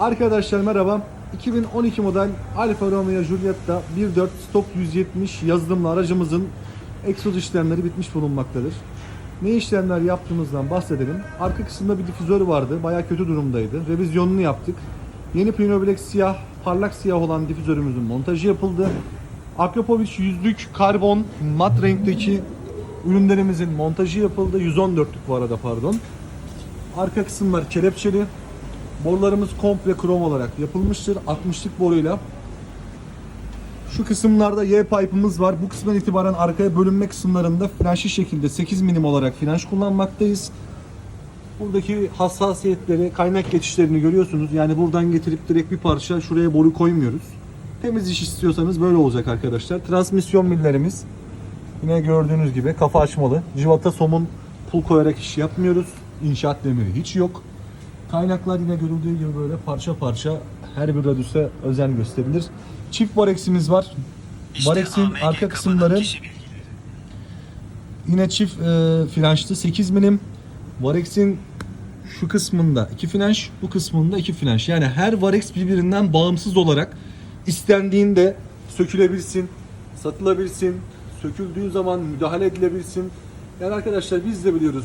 Arkadaşlar merhaba. 2012 model Alfa Romeo Giulietta 1.4 Stock 170 yazılımlı aracımızın egzoz işlemleri bitmiş bulunmaktadır. Ne işlemler yaptığımızdan bahsedelim. Arka kısımda bir difüzör vardı. Bayağı kötü durumdaydı. Revizyonunu yaptık. Yeni Pino Black siyah, parlak siyah olan difüzörümüzün montajı yapıldı. Akrapovic yüzlük karbon mat renkteki ürünlerimizin montajı yapıldı. 114'lük bu arada pardon. Arka kısımlar kelepçeli. Borularımız komple krom olarak yapılmıştır. 60'lık boruyla. Şu kısımlarda Y pipe'ımız var. Bu kısımdan itibaren arkaya bölünme kısımlarında flanşlı şekilde 8 milim olarak flanş kullanmaktayız. Buradaki hassasiyetleri, kaynak geçişlerini görüyorsunuz. Yani buradan getirip direkt bir parça şuraya boru koymuyoruz. Temiz iş istiyorsanız böyle olacak arkadaşlar. Transmisyon millerimiz yine gördüğünüz gibi kafa açmalı. Civata somun pul koyarak iş yapmıyoruz. İnşaat demiri hiç yok. Kaynaklar yine görüldüğü gibi böyle parça parça her bir radüse özen gösterilir. Çift vareksimiz var. Vareksin AMG arka kısımları yine çift e, flanşlı 8 milim. Varex'in şu kısmında iki flanş, bu kısmında iki flanş. Yani her Varex birbirinden bağımsız olarak istendiğinde sökülebilsin, satılabilsin, söküldüğü zaman müdahale edilebilsin. Yani arkadaşlar biz de biliyoruz.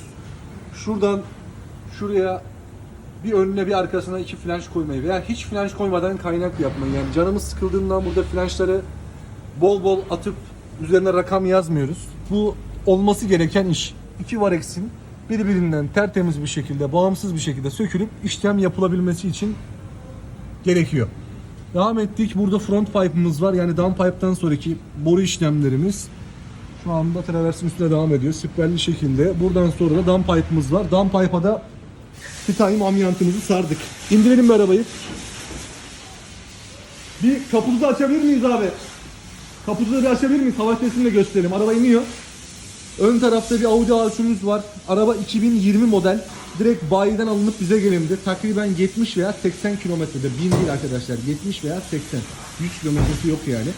Şuradan şuraya bir önüne bir arkasına iki flanş koymayı veya hiç flanş koymadan kaynak yapmayı. Yani canımız sıkıldığından burada flanşları bol bol atıp üzerine rakam yazmıyoruz. Bu olması gereken iş. İki varexin birbirinden tertemiz bir şekilde, bağımsız bir şekilde sökülüp işlem yapılabilmesi için gerekiyor. Devam ettik. Burada front pipe'ımız var. Yani downpipe'dan sonraki boru işlemlerimiz şu anda traversin üstüne devam ediyor. Siperli şekilde. Buradan sonra da downpipe'ımız var. Downpipe'a da titanyum amyantımızı sardık. İndirelim bir arabayı. Bir kaputu açabilir miyiz abi? Da bir açabilir miyiz? Hava sesini de gösterelim. Araba iniyor. Ön tarafta bir Audi A3'ümüz var. Araba 2020 model. Direkt bayiden alınıp bize gelindi. Takriben 70 veya 80 kilometrede. 1000 değil arkadaşlar. 70 veya 80. 100 kilometresi yok yani.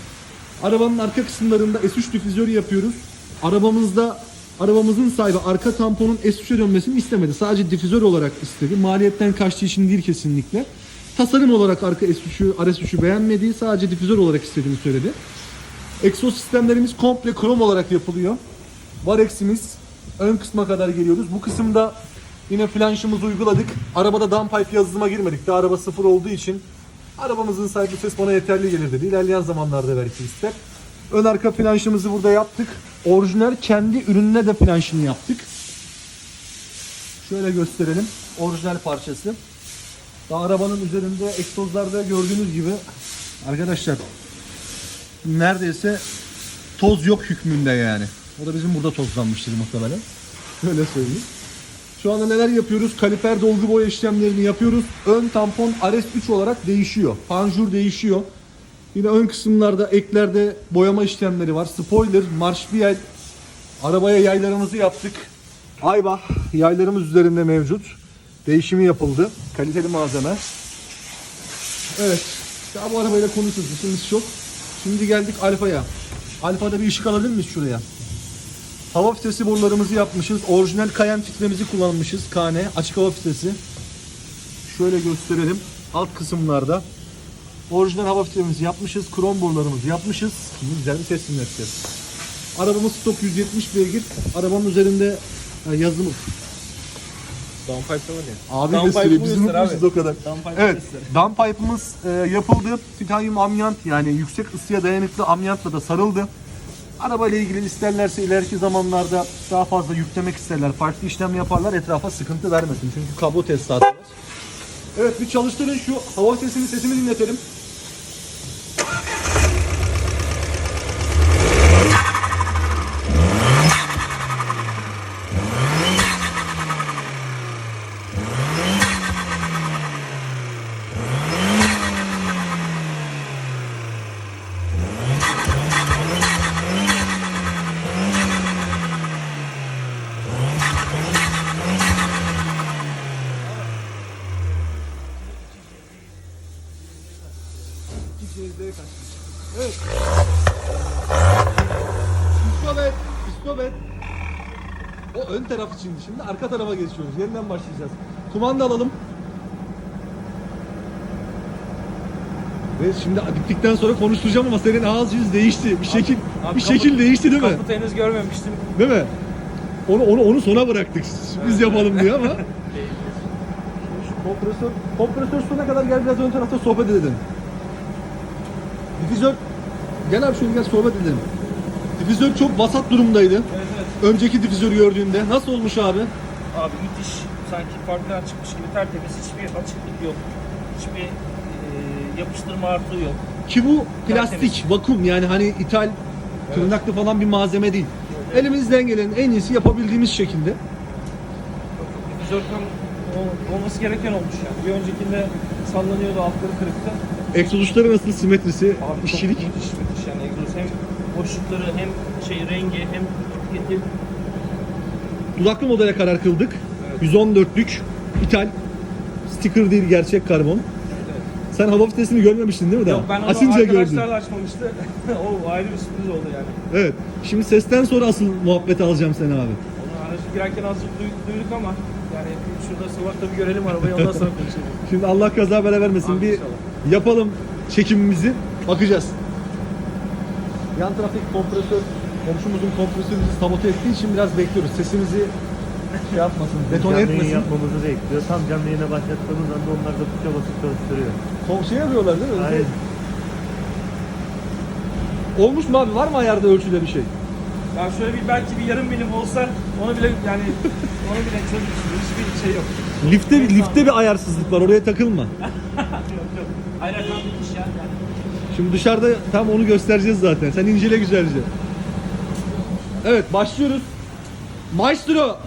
Arabanın arka kısımlarında S3 difüzörü yapıyoruz. Arabamızda arabamızın sahibi arka tamponun S3'e dönmesini istemedi. Sadece difüzör olarak istedi. Maliyetten kaçtığı için değil kesinlikle. Tasarım olarak arka S3'ü, RS3'ü beğenmediği sadece difüzör olarak istediğini söyledi. Egzoz sistemlerimiz komple krom olarak yapılıyor. Varex'imiz ön kısma kadar geliyoruz. Bu kısımda yine flanşımızı uyguladık. Arabada downpipe yazılıma girmedik. Daha araba sıfır olduğu için arabamızın sahibi ses bana yeterli gelir dedi. İlerleyen zamanlarda belki ister. Ön arka flanşımızı burada yaptık. Orijinal kendi ürününe de flanşını yaptık. Şöyle gösterelim. Orijinal parçası. Daha arabanın üzerinde egzozlarda gördüğünüz gibi arkadaşlar neredeyse toz yok hükmünde yani. O da bizim burada tozlanmıştır muhtemelen. Öyle söyleyeyim. Şu anda neler yapıyoruz? Kaliper dolgu boya işlemlerini yapıyoruz. Ön tampon RS3 olarak değişiyor. Panjur değişiyor. Yine ön kısımlarda eklerde boyama işlemleri var. Spoiler, marş bir yay. Arabaya yaylarımızı yaptık. Ayba yaylarımız üzerinde mevcut. Değişimi yapıldı. Kaliteli malzeme. Evet. Daha bu arabayla konuşuruz. İşimiz çok. Şimdi geldik Alfa'ya. Alfa'da bir ışık alabilir miyiz şuraya? Hava filtresi borularımızı yapmışız. Orijinal Cayenne filtremizi kullanmışız. KN açık hava filtresi. Şöyle gösterelim. Alt kısımlarda orijinal hava filtremizi yapmışız. Krom borularımızı yapmışız. Şimdi güzel bir ses dinleteceğiz. Arabamız stok 170 beygir. Arabanın üzerinde e, yazılı. Downpipe'da var ya. Abi Downpipe'ı gösteriyor. Biz unutmuşuz o kadar. Downpipe'ı Evet. Downpipe'ımız e, yapıldı. Titanyum amyant yani yüksek ısıya dayanıklı amyantla da sarıldı. Araba ile ilgili isterlerse ileriki zamanlarda daha fazla yüklemek isterler. Farklı işlem yaparlar. Etrafa sıkıntı vermesin. Çünkü kablo tesisatı var. Evet bir çalıştırın şu hava sesini sesini dinletelim. Evet. Stop et. Stop et. O ön taraf için şimdi. Arka tarafa geçiyoruz. Yeniden başlayacağız. Kumanda alalım. Ve şimdi bittikten sonra konuşturacağım ama senin ağız yüz değişti. Bir şekil abi bir şekil değişti değil mi? Kaputu henüz görmemiştim. Değil mi? Onu onu onu sona bıraktık. Biz yapalım diye ama. Şu kompresör kompresör sonuna kadar gel biraz ön tarafta sohbet edelim. Difüzör gel abi şöyle gel sohbet edelim. Difüzör çok vasat durumdaydı. Evet evet. Önceki difüzörü gördüğünde nasıl olmuş abi? Abi müthiş. Sanki farklıdan çıkmış gibi tertemiz. Hiçbir açıklık yok. Hiçbir e, yapıştırma artığı yok. Ki bu plastik, Tertemiz. vakum yani hani ithal tırnaklı falan bir malzeme değil. Elimizden gelenin en iyisi yapabildiğimiz şekilde. Difüzör tam olması gereken olmuş yani. Bir öncekinde sallanıyordu altları kırıktı. Egzoz nasıl simetrisi, Abi çok işçilik. müthiş müthiş yani egzoz hem boşlukları hem şey rengi hem etiketi Dudaklı modele karar kıldık. Evet. 114'lük ithal. Sticker değil gerçek karbon. Sen hava vitesini görmemiştin değil mi daha? Yok ben onu Açınca gördün. açmamıştı. o ayrı bir sürpriz oldu yani. Evet. Şimdi sesten sonra asıl muhabbeti alacağım seni abi. Onu aracı girerken azıcık duyduk, ama yani şurada sokakta bir görelim arabayı ondan sonra konuşalım. Şimdi Allah kaza bela vermesin. Abi bir inşallah. yapalım çekimimizi. Bakacağız. Yan taraftaki kompresör, komşumuzun kompresörü bizi sabote ettiği için biraz bekliyoruz. Sesimizi şey yapmasın, detone Canlı yayın etmesin. yapmamızı bekliyor. Tam canlı yayına başlattığımız anda onlar da tuşa basıp çalıştırıyor. Kom şey yapıyorlar değil mi? Aynen. Olmuş mu abi? Var mı ayarda ölçüde bir şey? Yani şöyle bir belki bir yarım milim olsa onu bile yani onu bile çözmüşsün. Hiçbir şey yok. Lifte bir lifte bir ayarsızlık var. Oraya takılma. yok yok. Hayır tam bitmiş ya. Yani. Şimdi dışarıda tam onu göstereceğiz zaten. Sen incele güzelce. Evet başlıyoruz. Maestro.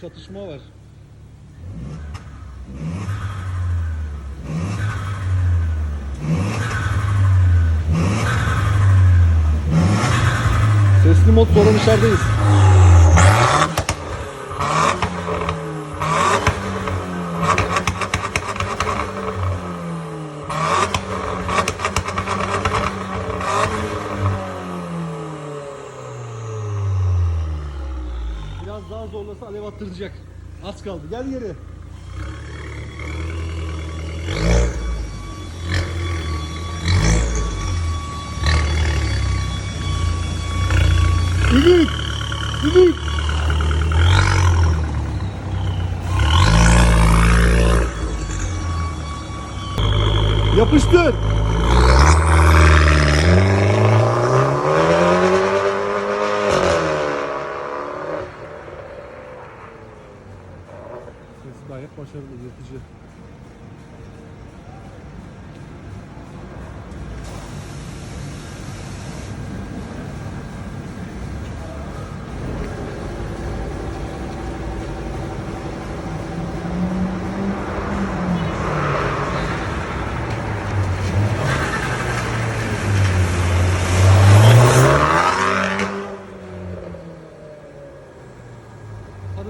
Çatışma var. Sesli mod sonra dışarıdayız. Biraz daha zorlasa alev attıracak. Az kaldı. Gel geri. Sesi gayet başarılı, yırtıcı. Çok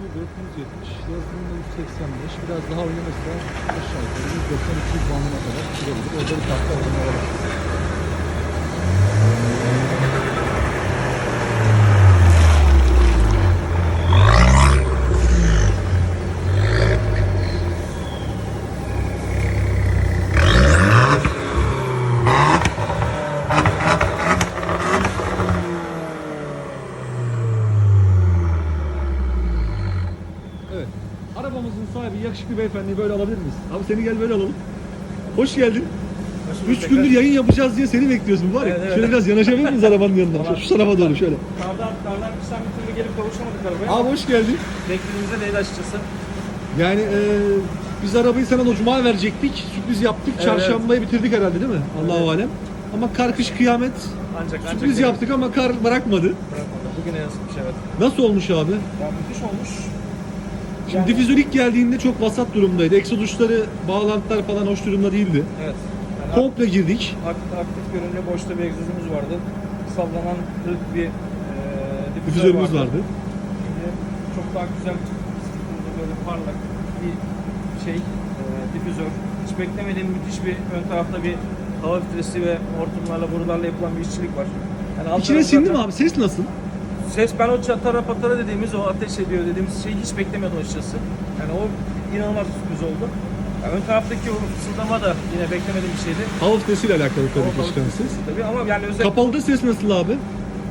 iyi 470, yazılımda 185. Biraz daha oynaması da aşağı yukarı 190-200 bandına kadar çıkabilir. Orada bir tatlı adımlar var. Evet. Arabamızın sahibi yakışıklı beyefendiyi böyle alabilir miyiz? Abi seni gel böyle alalım. Hoş geldin. Üç gündür yayın yapacağız diye seni bekliyoruz mübarek. Evet, evet. Şöyle biraz yanaşabilir miyiz arabanın yanına? Şu, şu tarafa doğru şöyle. Kardan, kardan kıştan bir türlü gelip kavuşamadık arabaya. Abi hoş geldin. Beklediğimizde değdi açıkçası. Yani e, biz arabayı sana da cuma verecektik. Sürpriz yaptık. Evet, Çarşambayı bitirdik herhalde değil mi? Allahu alem. Ama kar kış kıyamet. Ancak ancak Sürpriz değil. yaptık ama kar bırakmadı. Bırakmadı. Bugüne yansıtmış evet. Nasıl olmuş abi? Ya müthiş olmuş. Şimdi difüzör ilk geldiğinde çok vasat durumdaydı. Egzoz bağlantılar falan hoş durumda değildi. Evet. Yani Komple girdik. aktif, aktif görünümlü boşta bir egzozumuz vardı. Sallanan kırık bir e, difüzör Difüzörümüz vardı. Şimdi çok daha güzel böyle parlak bir şey e, difüzör. Hiç beklemediğim müthiş bir ön tarafta bir hava filtresi ve hortumlarla borularla yapılan bir işçilik var. Yani İçine sindi mi abi? Ses nasıl? Ses ben o çatara patara dediğimiz o ateş ediyor dediğimiz şeyi hiç beklemiyordum açıkçası. Yani o inanılmaz sürpriz oldu. Yani ön taraftaki o fısıldama da yine beklemediğim bir şeydi. Hava filtresiyle alakalı tabii ki çıkan ses. Tabii ama yani özel Kapalıda ses nasıl abi?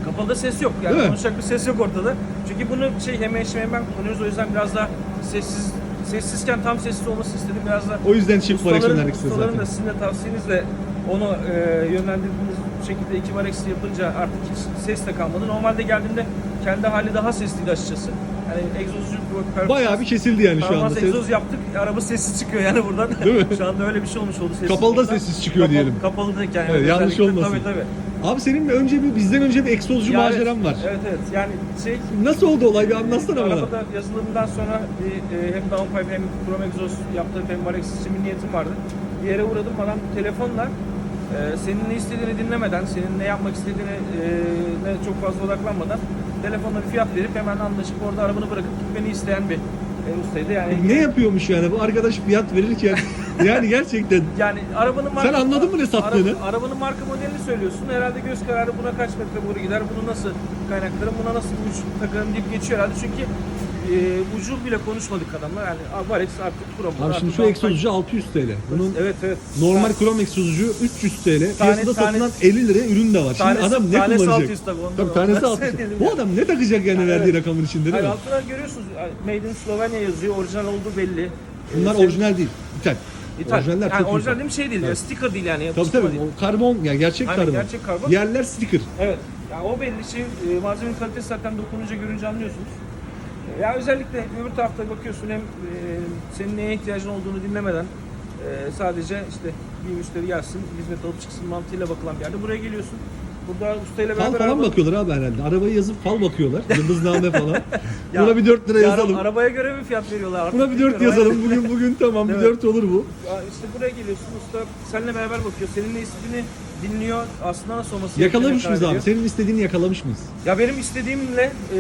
kapalıda ses yok. Yani Değil mi? konuşacak bir ses yok ortada. Çünkü bunu şey hem eşim hem ben kullanıyoruz o yüzden biraz daha sessiz sessizken tam sessiz olmasını istedim biraz da. O yüzden çift var Ustaların, eksenler ustaların zaten. da sizin de tavsiyenizle onu e, yönlendirdiğiniz şekilde iki var eksi yapınca artık hiç ses de kalmadı. Normalde geldiğimde kendi hali daha sesliydi açıkçası. Yani egzozcu bu Bayağı bir kesildi yani şu anda Performans egzoz yaptık. Araba sessiz çıkıyor yani buradan. Değil mi? Şu anda öyle bir şey olmuş oldu. Sessizlikten. Kapalıda sessiz çıkıyor Kapalı- diyelim. Kapalıdayken yani. Evet, yanlış özellikle. olmasın. Tabii tabii. Abi senin önce bir bizden önce bir egzozcu Ya maceran evet, var. Evet evet. Yani şey Nasıl oldu olay bir anlatsana bana. Arabada yazılımından sonra bir, e, hem downpipe hem chrome exhaust yaptığım hem Varex için bir niyetim vardı. Bir yere uğradım adam telefonla e, senin ne istediğini dinlemeden, senin ne yapmak istediğine e, ne çok fazla odaklanmadan telefonla bir fiyat verip hemen anlaşıp orada arabanı bırakıp gitmeni isteyen bir e, ustaydı. Yani Ne yapıyormuş yani bu arkadaş fiyat verirken yani gerçekten Yani arabanın Sen anladın mı ne sattığını? Araba- arabanın marka modelini söylüyorsun. Herhalde göz kararı buna kaç metre boru gider, bunu nasıl kaynaklarım, buna nasıl bir uç takarım deyip geçiyor herhalde. Çünkü e, ucu bile konuşmadık adamla. Yani Varex artık Pro. Abi şimdi şu egzozcu 600 TL. Bunun Evet evet. normal krom egzozcu 300 TL. Piyasada tane- satılan 50 liraya ürün de var. Şimdi Tanesi- adam ne tanesi kullanacak? 600 tabii, ondan- Tabii tanesi ondan 600. söyleyelim Bu yani. adam ne takacak yani verdiği evet. rakamın içinde değil Hayır mi? altına görüyorsunuz. Made in Slovenya yazıyor. Orijinal olduğu belli. Bunlar Ee, orijinal değil. İthal. İthal. Orijinaller yani çok orijinal değil mi şey değil. ya, Evet. Sticker değil yani. Tabii tabii. değil. O karbon yani gerçek Aynen, karbon. gerçek karbon. Yerler sticker. Evet. Yani o belli şey e, malzemenin kalitesi zaten dokununca görünce anlıyorsunuz. Ya özellikle öbür tarafta bakıyorsun hem e, senin neye ihtiyacın olduğunu dinlemeden e, sadece işte bir müşteri gelsin, hizmet alıp çıksın mantığıyla bakılan bir yerde. Buraya geliyorsun. Burada ustayla Fal beraber falan araba- bakıyorlar abi herhalde. Arabayı yazıp fal bakıyorlar. Yıldızname falan. Ya, Buna bir 4 lira Ya yazalım. ara- arabaya göre mi fiyat veriyorlar? Artık Buna bir 4 bilmiyorum. yazalım. Bugün bugün tamam bir Evet. 4 olur bu. Ya işte buraya geliyorsun usta seninle beraber bakıyor. Senin ne istediğini dinliyor. Aslında nasıl olması Yakalamış mıyız abi? Senin istediğini yakalamış mıyız? Ya benim istediğimle e,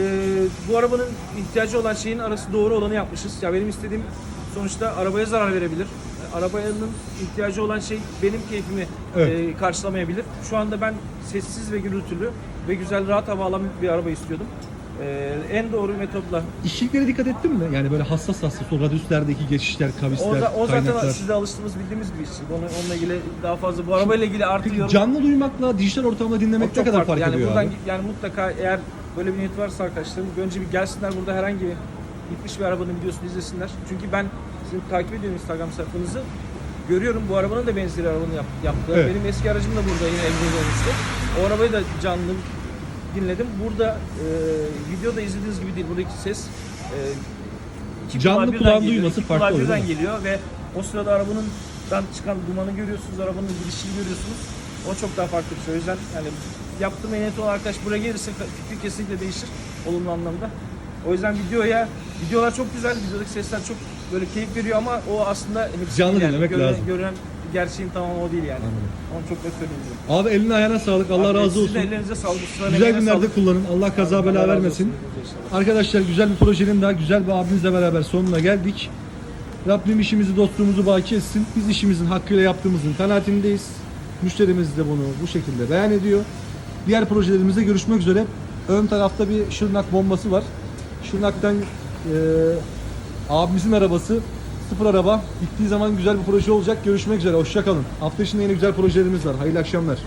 bu arabanın ihtiyacı olan şeyin arası doğru olanı yapmışız. Ya benim istediğim sonuçta arabaya zarar verebilir. Arabanın ihtiyacı olan şey benim keyfimi Evet. e, karşılamayabilir. Şu anda ben sessiz ve gürültülü ve güzel rahat hava alan bir araba istiyordum. E, en doğru metotla. İşçiliklere dikkat ettin mi? Yani böyle hassas hassas o radyüslerdeki geçişler, kavisler, O, da- o zaten kaynaklar. sizde alıştığımız bildiğimiz bir işçilik. Onu, onunla ilgili daha fazla bu arabayla ilgili artı Peki yorum. canlı duymakla dijital ortamda dinlemek ne kadar farklı. fark yani ediyor buradan, abi? Yani mutlaka eğer böyle bir niyet varsa arkadaşlarım önce bir gelsinler burada herhangi bir gitmiş bir arabanın videosunu izlesinler. Çünkü ben sizin takip ediyorum Instagram sayfanızı. Görüyorum bu arabanın da benzeri arabanın yap, yaptığı. Evet. Benim eski aracım da burada yine egzoz olmuştu. O arabayı da canlı dinledim. Burada e, videoda izlediğiniz gibi değil. Buradaki ses e, Canlı kulağın duyması farklı oluyor, geliyor ve o sırada arabanın çıkan dumanı görüyorsunuz, arabanın gidişini görüyorsunuz. O çok daha farklı bir şey. O yüzden yani yaptığım en net olan arkadaş buraya gelirse fikri kesinlikle değişir olumlu anlamda. O yüzden videoya videolar çok güzel, videodaki sesler çok böyle keyif veriyor ama o aslında hepsi Canlı değil yani. dinlemek Görünen- lazım. Görünen gerçeğin tamamı o değil yani. Onu çok net söyleyeyim. Abi eline ayağına sağlık. Allah Abi, razı sizin olsun. de ellerinize sağlık. sıranın Güzel günlerde sağlık. kullanın. Allah kaza Allah bela razı vermesin. olsun. Arkadaşlar güzel bir projenin daha güzel bir abimizle beraber sonuna geldik. Rabbim işimizi, dostluğumuzu baki etsin. Biz işimizin hakkıyla yaptığımızın kanaatindeyiz. Müşterimiz de bunu bu şekilde beyan ediyor. Diğer projelerimizde görüşmek üzere. Ön tarafta bir Şırnak bombası var. Şırnak'tan eee abimizin arabası sıfır araba. Bittiği zaman güzel bir proje olacak. Görüşmek üzere. Hoşçakalın. Hafta içinde yine güzel projelerimiz var. Hayırlı akşamlar.